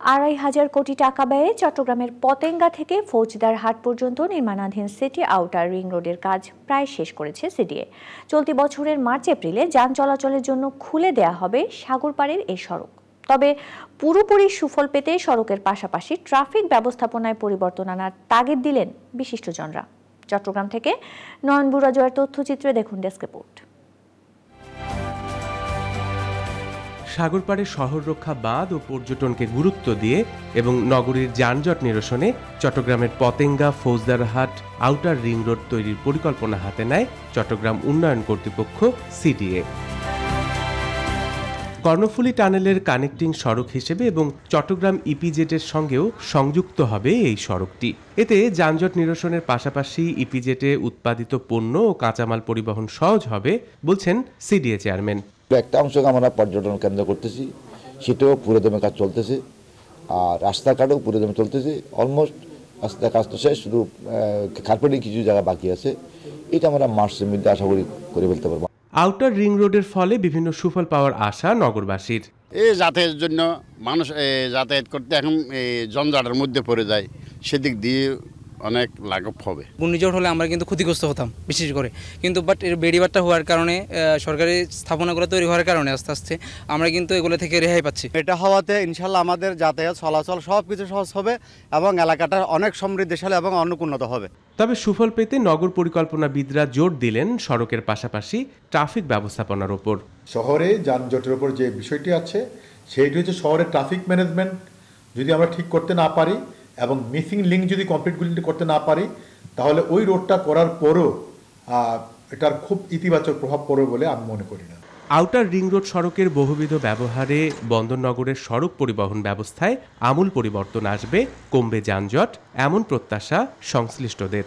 আড়াই হাজার কোটি টাকা ব্যয়ে চট্টগ্রামের পতেঙ্গা থেকে ফৌজদার হাট পর্যন্ত নির্মাণাধীন সিটি আউটার রিং রোডের কাজ প্রায় শেষ করেছে সিডিএ। চলতি বছরের মার্চ, এপ্রিলে যান চলাচলের জন্য খুলে দেয়া হবে সাগরপাড়ের এই সড়ক। তবে পুরোপুরি সুফল পেতে সড়কের পাশাপাশি ট্রাফিক ব্যবস্থাপনায় পরিবর্তন আনার তাগিদ দিলেন বিশিষ্টজনরা। চট্টগ্রাম থেকে নয়ন বুড়াজয়ের তথ্যচিত্রে দেখুন ডেস্ক রিপোর্ট। সাগরপাড়ে শহর রক্ষা বাঁধ ও পর্যটনকে গুরুত্ব দিয়ে এবং নগরীর যানজট নিরসনে চট্টগ্রামের Patenga Faujdarhat outer ring road তৈরির পরিকল্পনা হাতে নেয় চট্টগ্রাম উন্নয়ন কর্তৃপক্ষ, সিডিএ। কর্ণফুলী টানেলের কানেক্টিং সড়ক হিসেবে এবং চট্টগ্রাম ইপিজেটের সঙ্গেও সংযুক্ত হবে এই সড়কটি। এতে যানজট নিরসনের পাশাপাশি ইপিজেটে উৎপাদিত পণ্য ও কাঁচামাল পরিবহন সহজ হবে, বলছেন সিডিএ চেয়ারম্যান। একটা অংশকে আমরা পর্যটন কেন্দ্র করতেছি সেটাও পুরোদমে কাজ চলতেছে আর রাস্তাঘাটও পুরোদমে চলতেছে অলমোস্ট রাস্তার কাজ তো শেষ শুধু কার্পেটিং কিছু জায়গা বাকি আছে এটা আমরা মার্চের মধ্যে আশা করি করে ফেলতে পারব। আউটার রিং রোডের ফলে বিভিন্ন সুফল পাওয়ার আশা নগরবাসীর। এই যাতায়াতের জন্য মানুষ যাতায়াত করতে এখন এই জঞ্জাটের মধ্যে পড়ে যায় সেদিক দিয়ে অনেক লাঘব হবে। ঘূর্ণিঝড় হলে আমরা কিন্তু ক্ষতিগ্রস্ত হতাম বিশেষ করে। কিন্তু বাট এর বেড়িবারটা হওয়ার কারণে সরকারি স্থাপনাগুলো তৈরি হওয়ার কারণে আস্তে আস্তে আমরা কিন্তু এগুলো থেকে রেহাই পাচ্ছি। এটা হওয়াতে ইনশাল্লাহ আমাদের যাতায়াত চলাচল সব কিছু সহজ হবে এবং এলাকাটা অনেক সমৃদ্ধিশালী এবং অনেক হবে। তবে সুফল পেতে নগর পরিকল্পনাবিদরা জোর দিলেন সড়কের পাশাপাশি ট্রাফিক ব্যবস্থাপনার ওপর। শহরে যানজটের ওপর যে বিষয়টি আছে সেইটি হচ্ছে শহরের ট্রাফিক ম্যানেজমেন্ট। যদি আমরা ঠিক করতে না পারি এবং মিসিং লিঙ্ক যদি কমপ্লিটগুলি করতে না পারি, তাহলে ওই রোডটা করার পরও এটার খুব ইতিবাচক প্রভাব পড়বে বলে আমি মনে করি না। আউটার রিং রোড সড়কের বহুবিধ ব্যবহারে বন্দরনগরের সড়ক পরিবহন ব্যবস্থায় আমূল পরিবর্তন আসবে, কমবে যানজট, এমন প্রত্যাশা সংশ্লিষ্টদের।